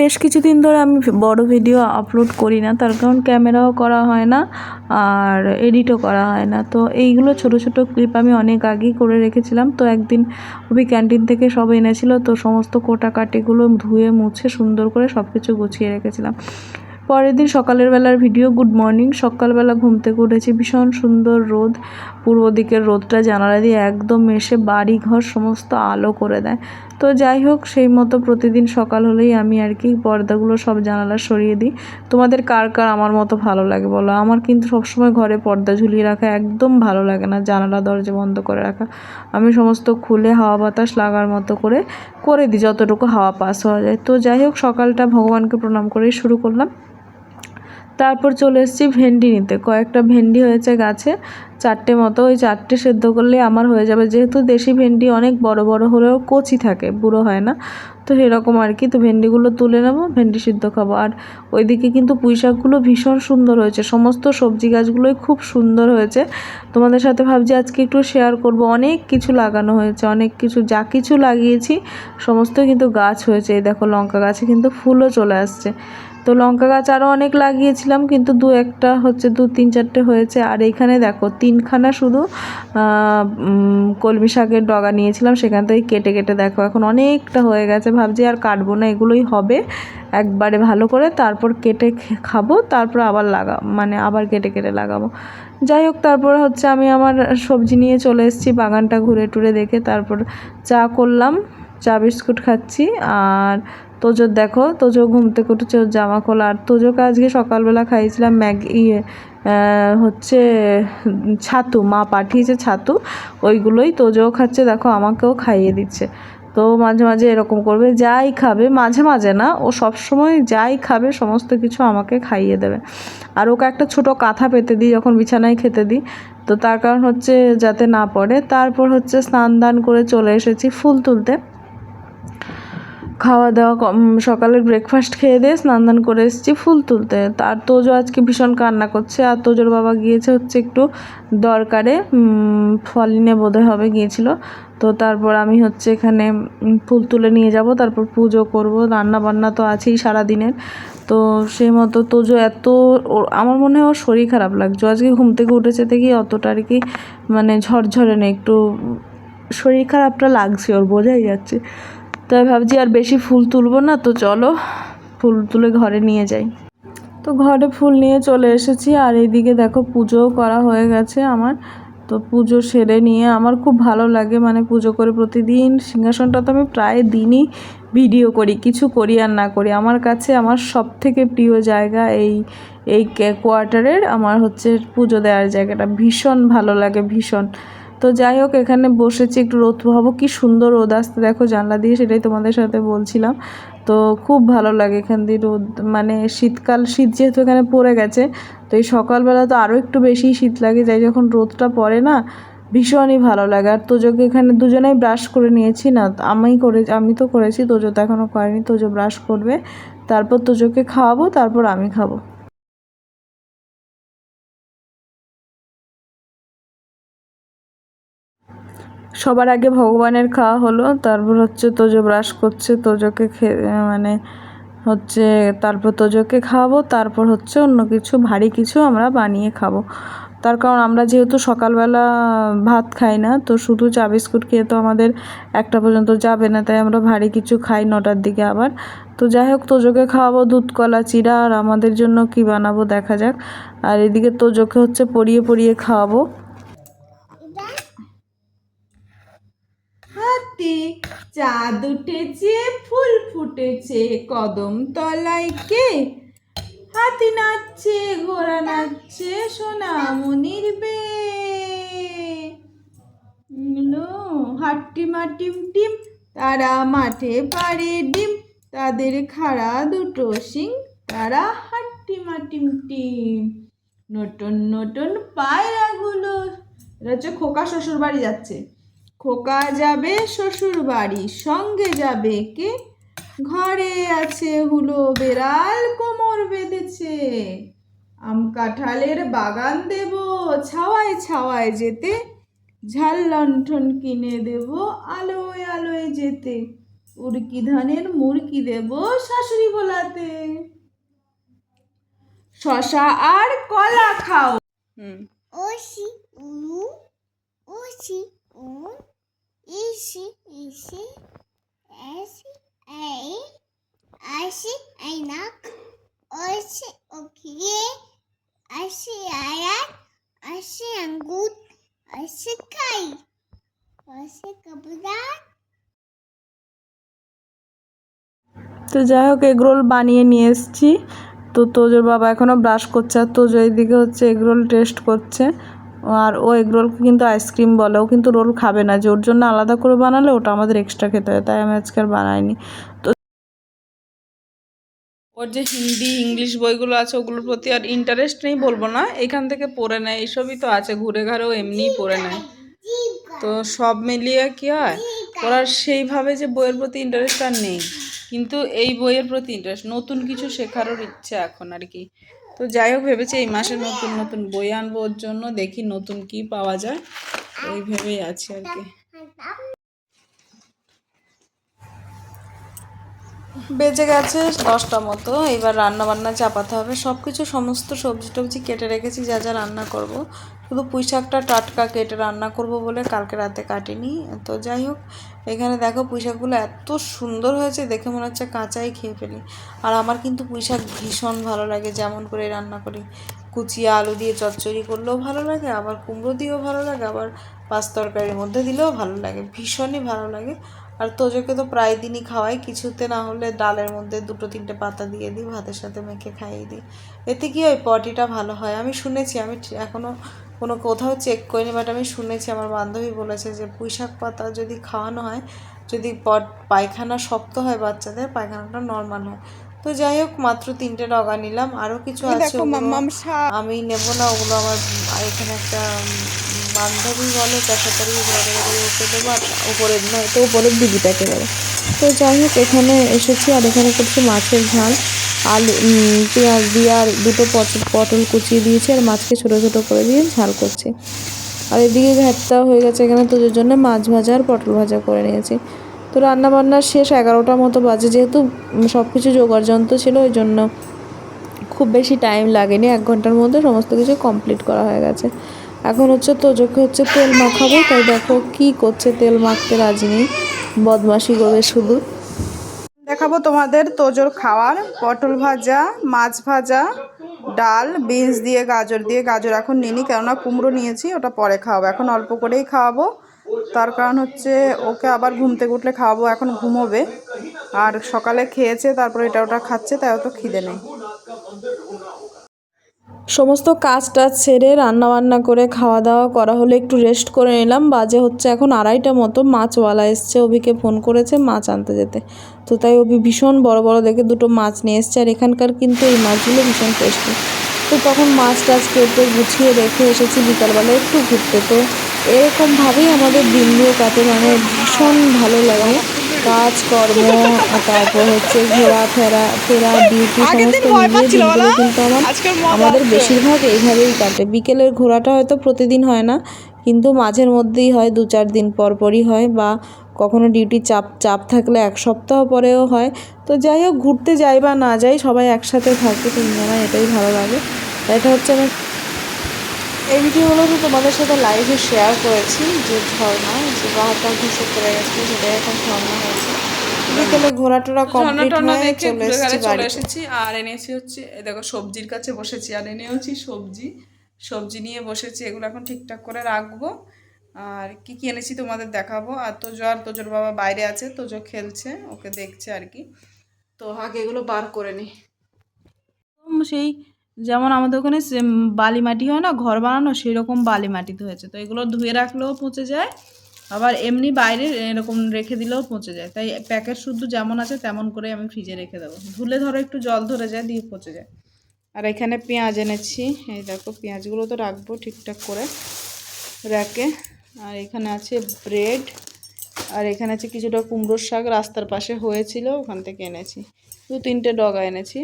বেশ কিছুদিন ধরে আমি বড় ভিডিও আপলোড করি না। তার কারণ ক্যামেরাও করা হয় না আর এডিটও করা হয় না। তো এইগুলো ছোট ছোট ক্লিপ আমি অনেক আগেই করে রেখেছিলাম। তো একদিন ওই ক্যান্টিন থেকে সব এনেছিল। তো সমস্ত কোটাকাটিগুলো ধুয়ে, মুছে, সুন্দর করে সব কিছু গুছিয়ে রেখেছিলাম। পরের দিন সকালের বেলার ভিডিও গুড মর্নিং সকালবেলা ঘুম থেকে উঠেছি। ভীষণ সুন্দর রোদ। পূর্ব দিকের রোদটা জানালা দিয়ে একদম এসে বাড়ি ঘর সমস্ত আলো করে দেয়। তো যাই হোক, সেই মতো প্রতিদিন সকাল হলেই আমি আর কি পর্দাগুলো সব জানালা সরিয়ে দিই। তোমাদের কার কার আমার মতো ভালো লাগে বলো? আমার কিন্তু সবসময় ঘরে পর্দা ঝুলিয়ে রাখা একদম ভালো লাগে না, জানালা দরজা বন্ধ করে রাখা। আমি সমস্ত খুলে হাওয়া বাতাস লাগার মতো করে করে দিই, যতটুকু হাওয়া পাস হওয়া যায়। তো যাই হোক, সকালটা ভগবানকে প্রণাম করেই শুরু করলাম। তারপর চলে এসেছি ভেন্ডি নিতে। কয়েকটা ভেন্ডি হয়েছে গাছে। চারটে মতো, ওই চারটে সেদ্ধ করলে আমার হয়ে যাবে। যেহেতু দেশি ভেন্ডি অনেক বড় বড় হলেও কচি থাকে, বুড়ো হয় না। তো সেরকম আর কি। তো ভেন্ডিগুলো তুলে নেব, ভেন্ডি সিদ্ধ খাব। আর ওইদিকে কিন্তু পুঁই শাকগুলো ভীষণ সুন্দর হয়েছে। সমস্ত সবজি গাছগুলোই খুব সুন্দর হয়েছে। তোমাদের সাথে ভাবছি আজকে একটু শেয়ার করব। অনেক কিছু লাগানো হয়েছে, অনেক কিছু, যা কিছু লাগিয়েছি, সমস্ত কিন্তু গাছ হয়েছে। এই দেখো লঙ্কা গাছে কিন্তু ফুলও চলে আসছে। তো লঙ্কা গাছ আরও অনেক লাগিয়েছিলাম, কিন্তু দু একটা হচ্ছে, দু তিন চারটে হয়েছে। আর এইখানে দেখো, তিনখানা শুধু কলমি শাকের ডগা নিয়েছিলাম, সেখান থেকে কেটে কেটে দেখো, এখন অনেকটা হয়ে গেছে। ভাবছি আর কাটবো না, এগুলোই হবে। একবারে ভালো করে তারপর কেটে খাব, তারপর আবার লাগা মানে আবার কেটে কেটে লাগাবো। যাই হোক, তারপর হচ্ছে আমি আমার সবজি নিয়ে চলে এসেছি, বাগানটা ঘুরে টুরে দেখে তারপর চা করলাম, চা বিস্কুট খাচ্ছি, আর তোজোর দেখো, তোজো ঘুম থেকে উঠেছে ওর জামা খোলা আর তোজোকে আজকে সকালবেলা খাইয়েছিলাম ম্যাগি ইয়ে হচ্ছে ছাতু, মা পাঠিয়েছে ছাতু, ওইগুলোই তোজোও খাচ্ছে, দেখো আমাকেও খাইয়ে দিচ্ছে। তো মাঝে মাঝে এরকম করবে, যাই খাবে, মাঝে মাঝে না, ও সব সময় যাই খাবে, সমস্ত কিছু আমাকে খাইয়ে দেবে। আর ওকে একটা ছোট কাঁথা পেতে দিই, যখন বিছানায় খেতে দিই। তো তার কারণ হচ্ছে যাতে না পড়ে। তারপর হচ্ছে স্নান দান করে চলে এসেছি ফুল তুলতে। খাওয়া দাওয়া সকালের ব্রেকফাস্ট খেয়ে দিয়ে স্নান দান করে এসেছি ফুল তুলতে। তার তোজো আজকে ভীষণ কান্না করছে। আর তোজোর বাবা গিয়েছে হচ্ছে একটু দরকারে উম, ফলিনে বোধহয় হবে গিয়েছিল। তো তারপর আমি হচ্ছে এখানে ফুল তুলে নিয়ে যাব। তারপর পুজো করব। রান্না বান্না তো আছেই সারাদিনের। তো সেই মতো তোজো এত আমার মনে হয় ওর শরীর খারাপ লাগছে। আজকে ঘুম থেকে উঠেছে দেখি অতটা আর কি মানে ঝরঝরে নেই। একটু শরীর খারাপটা লাগছে ওর বোঝাই যাচ্ছে। তাই ভাবছি আর বেশি ফুল তুলবো না, তো চলো ফুল তুলে ঘরে নিয়ে যাই। তো ঘরে ফুল নিয়ে চলে এসেছি, আর এইদিকে দেখো পুজোও করা হয়ে গেছে আমার। তো পুজো সেরে নিয়ে আমার খুব ভালো লাগে মানে পুজো করে প্রতিদিন। সিংহাসনটা তো আমি প্রায় দিনই ভিডিও করি, কিছু করি আর না করি। আমার কাছে আমার সব থেকে প্রিয় জায়গা এই এই কোয়ার্টারের আমার হচ্ছে পুজো দেওয়ার জায়গাটা। ভীষণ ভালো লাগে, ভীষণ। তো যাই হোক, এখানে বসেছি, একটু রোদ ভাবো কি সুন্দর রোদ আসতে দেখো জানলা দিয়ে, সেটাই তোমাদের সাথে বলছিলাম। তো খুব ভালো লাগে এখান দিয়ে রোদ মানে শীতকাল, শীত যেহেতু এখানে পড়ে গেছে, তো এই সকালবেলা তো আরও একটু বেশি শীত লাগে, যাই যখন রোদটা পড়ে না, ভীষণই ভালো লাগে। আর তোজোকে এখানে দুজনেই ব্রাশ করে নিয়েছি না, আমি করে, আমি তো করেছি, তোজো তো এখনও করেনি, তোজো ব্রাশ করবে। তারপর তোজোকে খাওয়াবো, তারপর আমি খাব। সবার আগে ভগবানের খাওয়া হলো, তারপর হচ্ছে তোজো ব্রাশ করছে, তোজোকে মানে হচ্ছে তারপর তোজোকে খাওয়াবো, তারপর হচ্ছে অন্য কিছু, ভারী কিছু আমরা বানিয়ে খাব। তার কারণ আমরা যেহেতু সকালবেলা ভাত খাই না, তো শুধু চা বিস্কুট খেয়ে তো আমাদের একটা পর্যন্ত যাবে না, তাই আমরা ভারী কিছু খাই নটার দিকে আবার। তো যাই হোক, তোজোকে খাওয়াবো দুধ, কলা চিরা আর আমাদের জন্য কি বানাবো দেখা যাক। আর এদিকে তোজোকে হচ্ছে পরিয়ে পরিয়ে খাওয়াবো হাতে চাঁদ উঠেছে, ফুল ফুটেছে, কদম তলায় কে? হাতি নাচছে, ঘোড়া নাচছে, সোনামণির বে হাট্টিমা টিম টিম, তারা মাঠে পারে ডিম। তাদের খাড়া দুটো সিং তারা হাট্টিমা টিম টিম। নতুন নতুন পায়রাগুলো এটা হচ্ছে খোকা শ্বশুর বাড়ি যাচ্ছে। খোকা যাবে শ্বশুর বাড়ি সঙ্গে যাবে কে? ঘরে আছে হুলো বেড়াল কোমর বেঁধেছে। আম কাঁঠালের বাগান দেব ছাওয়ায় ছাওয়ায় যেতে। ঝাল লণ্ঠন কিনে দেব আলোয় আলোয় যেতে। উড়কি ধানের মুরকি দেব শাশুড়ি ভোলাতে শশা আর কলা খাও। হুম। Oxi, ulu, oxi, um, ixi, ixi, esse, ei, ashi, ainak, oxi, okie, ashi, ayat, ashi, angut, ashi, kai, ashi, kabudat, তো যাই হোক এগরোল বানিয়ে নিয়ে এসেছি তো তোজোর বাবা এখনও ব্রাশ করছে আর তোজো এইদিকে হচ্ছে এগরোল টেস্ট করছে আর ও এগরোলকে কিন্তু আইসক্রিম বলে। ও কিন্তু রোল খাবে না যে, ওর জন্য আলাদা করে বানালে ওটা আমাদের এক্সট্রা খেতে হয়, তাই আমি আজকে আর বানাইনি। তো ওর যে হিন্দি, ইংলিশ বইগুলো আছে, ওগুলোর প্রতি আর ইন্টারেস্ট নেই বলব না। এখান থেকে পড়ে নেয় এইসবই তো আছে, ঘুরে ঘাড়েও এমনিই পড়ে নেয়। তো সব মিলিয়ে কি হয়? ওরা সেইভাবে যে বইয়ের প্রতি ইন্টারেস্ট আর নেই। কিন্তু এই বইয়ের প্রতি ইন্টারেস্ট নতুন কিছু শেখারও ইচ্ছে এখন আর কি। তো যাই হোক, ভেবেছি এই মাসে নতুন নতুন বই আনব ওর জন্য। দেখি নতুন কি পাওয়া যায়। ওই ভেবেই আছে আর কি। বেজে গেছে দশটা মতো। এবার রান্না বান্না চাপাতে হবে। সব কিছু সমস্ত সবজি টবজি কেটে রেখেছি, যা যা রান্না করব। শুধু পুঁই শাকটা টাটকা কেটে রান্না করব বলে কালকে রাতে কাটিনি। তো যাই হোক এখানে দেখো পুঁই শাকগুলো এত সুন্দর হয়েছে, দেখে মনে হচ্ছে কাঁচাই খেয়ে ফেলি। আর আমার কিন্তু পুঁই শাক ভীষণ ভালো লাগে, যেমন করে রান্না করি। কুচিয়ে আলু দিয়ে চচ্চড়ি করলেও ভালো লাগে, আবার কুমড়ো দিয়েও ভালো লাগে, আবার পাঁচ তরকারির মধ্যে দিলেও ভালো লাগে, ভীষণই ভালো লাগে। আর তোজোকে তো প্রায় দিনই খাওয়াই, কিছুতে না হলে ডালের মধ্যে দুটো তিনটে পাতা দিয়ে দিই, ভাতের সাথে মেখে খাইয়ে দিই। এতে কি হয়, পটিটা ভালো হয়। আমি শুনেছি, আমি ঠিক- এখনও কোনো কোথাও চেক করিনি বাট আমি শুনেছি আমার বান্ধবী বলেছে যে পুঁই শাক পাতা যদি খাওয়ানো হয় যদি পট পায়খানা শক্ত হয় বাচ্চাদের পায়খানাটা নর্মাল হয়। তো যাই হোক মাত্র তিনটে ডগা নিলাম আরও কিছু আছে আমি নেব না ওগুলো আমার এখানে একটা বান্ধবী বলে করে ওকে দেবো আর উপরে নয় তো উপরের দিদিটাকে দেবো। তো যাই হোক এখানে এসেছি আর এখানে করছি মাছের ঝাল। আলু পেঁয়াজ দিয়ে আর দুটো পটল পটল কুচিয়ে দিয়েছি আর মাছকে ছোটো ছোটো করে দিয়ে ঝাল করছি। আর এদিকে ঘাটটা হয়ে গেছে এখানে তোদের জন্য মাছ ভাজা আর পটল ভাজা করে নিয়েছি। তো রান্না বান্না শেষ এগারোটার মতো বাজে যেহেতু সব কিছু জোগাড় যন্ত্র ছিল, ওই জন্য খুব বেশি টাইম লাগেনি। এক ঘণ্টার মধ্যে সমস্ত কিছু কমপ্লিট করা হয়ে গেছে। এখন হচ্ছে তোজোকে হচ্ছে তেল মাখাবো। তাই দেখো কি করছে তেল মাখতে রাজি নেই। বদমাশি করবে শুধু। দেখাবো তোমাদের তোজোর খাওয়ার। পটল ভাজা, মাছ ভাজা, ডাল, বিনস দিয়ে, গাজর দিয়ে। গাজর এখন নিনি কেননা কুমড়ো নিয়েছি, ওটা পরে খাওয়াবো। এখন অল্প করেই খাওয়াবো। তার কারণ হচ্ছে ওকে আবার ঘুম থেকে উঠলে খাওয়াবো, এখন ঘুমোবে। আর সকালে খেয়েছে, তারপর এটা ওটা খাচ্ছে, তাই অত খিদে নেই। সমস্ত কাজ টাজ সেরে রান্না বান্না করে খাওয়া দাওয়া করা হলে একটু রেস্ট করে নিলাম। বাজে হচ্ছে এখন আড়াইটা মতো। মাছওয়ালা এসছে, অভিকে ফোন করেছে মাছ আনতে যেতে। তো তাই অভি ভীষণ বড় বড় দেখে দুটো মাছ নিয়ে এসছে আর এখানকার কিন্তু এই মাছগুলো ভীষণ টেস্টি তো তখন মাছ টাছ কেটে গুছিয়ে রেখে এসেছি বিকালবেলা একটু ঘুরতে। তো এরকমভাবেই আমাদের দিনগুলো কাটে। মানে ভীষণ ভালো লাগে। কাজকর্ম তারপর হচ্ছে ঘোরা ফেরা ফেরা ডিউটি সমস্ত মিলিয়ে দিনগুলো কিন্তু আমার আমাদের বেশিরভাগ এইভাবেই কাটে। বিকেলের ঘোরাটা হয়তো প্রতিদিন হয় না কিন্তু মাঝের মধ্যেই হয় দু চার দিন পর পরই হয় বা কখনো ডিউটি চাপ চাপ থাকলে এক সপ্তাহ পরেও হয়। তো যাই হোক ঘুরতে যাই বা না যাই সবাই একসাথে থাকি তিনজনা এটাই ভালো লাগে। এটা হচ্ছে আমার এই ভিডিওগুলো তো তোমাদের সাথে লাইভে শেয়ার করেছি যে ঝর্ণা যে বাহাটা ঘুষে পড়ে গেছে সেটাই এখন ঝর্ণা হয়েছে। বিকেলে ঘোরাটোরা কমপ্লিট হয়ে চলে এসেছি বাড়ি এসেছি আর এনেছি হচ্ছে দেখো সবজির কাছে বসেছি আর এনেওছি সবজি। সবজি নিয়ে বসেছি এগুলো এখন ঠিকঠাক করে রাখব। আর কি কি এনেছি তোমাদের দেখাবো। আর তোজো আর তোজোর বাবা বাইরে আছে তোজো খেলছে ওকে দেখছে আর কি। তো আগে এগুলো বার করে নি। সেই যেমন আমাদের ওখানে বালি মাটি হয় না, ঘর বানানো সেই রকম বালি মাটিতে হয়েছে তো এগুলো ধুয়ে রাখলেও পচে যায়, আবার এমনি বাইরে এরকম রেখে দিলেও পচে যায়। তাই প্যাকেট শুদ্ধ যেমন আছে তেমন করে আমি ফ্রিজে রেখে দেবো। ধুলে ধরো একটু জল ধরে যায়, দিয়ে পচে যায়। আর এখানে পেঁয়াজ এনেছি, এই দেখো পেঁয়াজগুলো তো রাখব ঠিকঠাক করে র্যাকে। আর এখানে আছে ব্রেড, আর এখানে আছে কিছুটা কুমড়োর শাক, রাস্তার পাশে হয়েছিল, ওখান থেকে এনেছি। দু তিনটে ডগা এনেছি।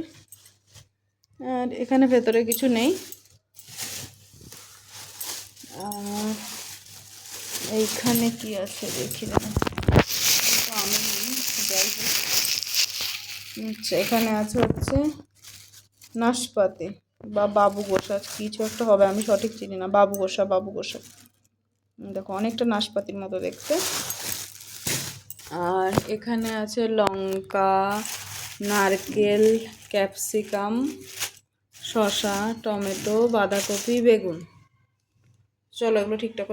আর এখানে ভেতরে কিছু নেই। এইখানে কি আছে দেখি আচ্ছা এখানে আছে হচ্ছে নাশপাতি বা বাবু গোসা কিছু একটা হবে, আমি সঠিক চিনি না। বাবু গোসা বাবু গোসা দেখো, অনেকটা নাশপাতির মতো দেখতে। আর এখানে আছে লঙ্কা, নারকেল, ক্যাপসিকাম। শসা টমেটো বাঁধাকপি বেগুন। চলো এগুলো ঠিকঠাক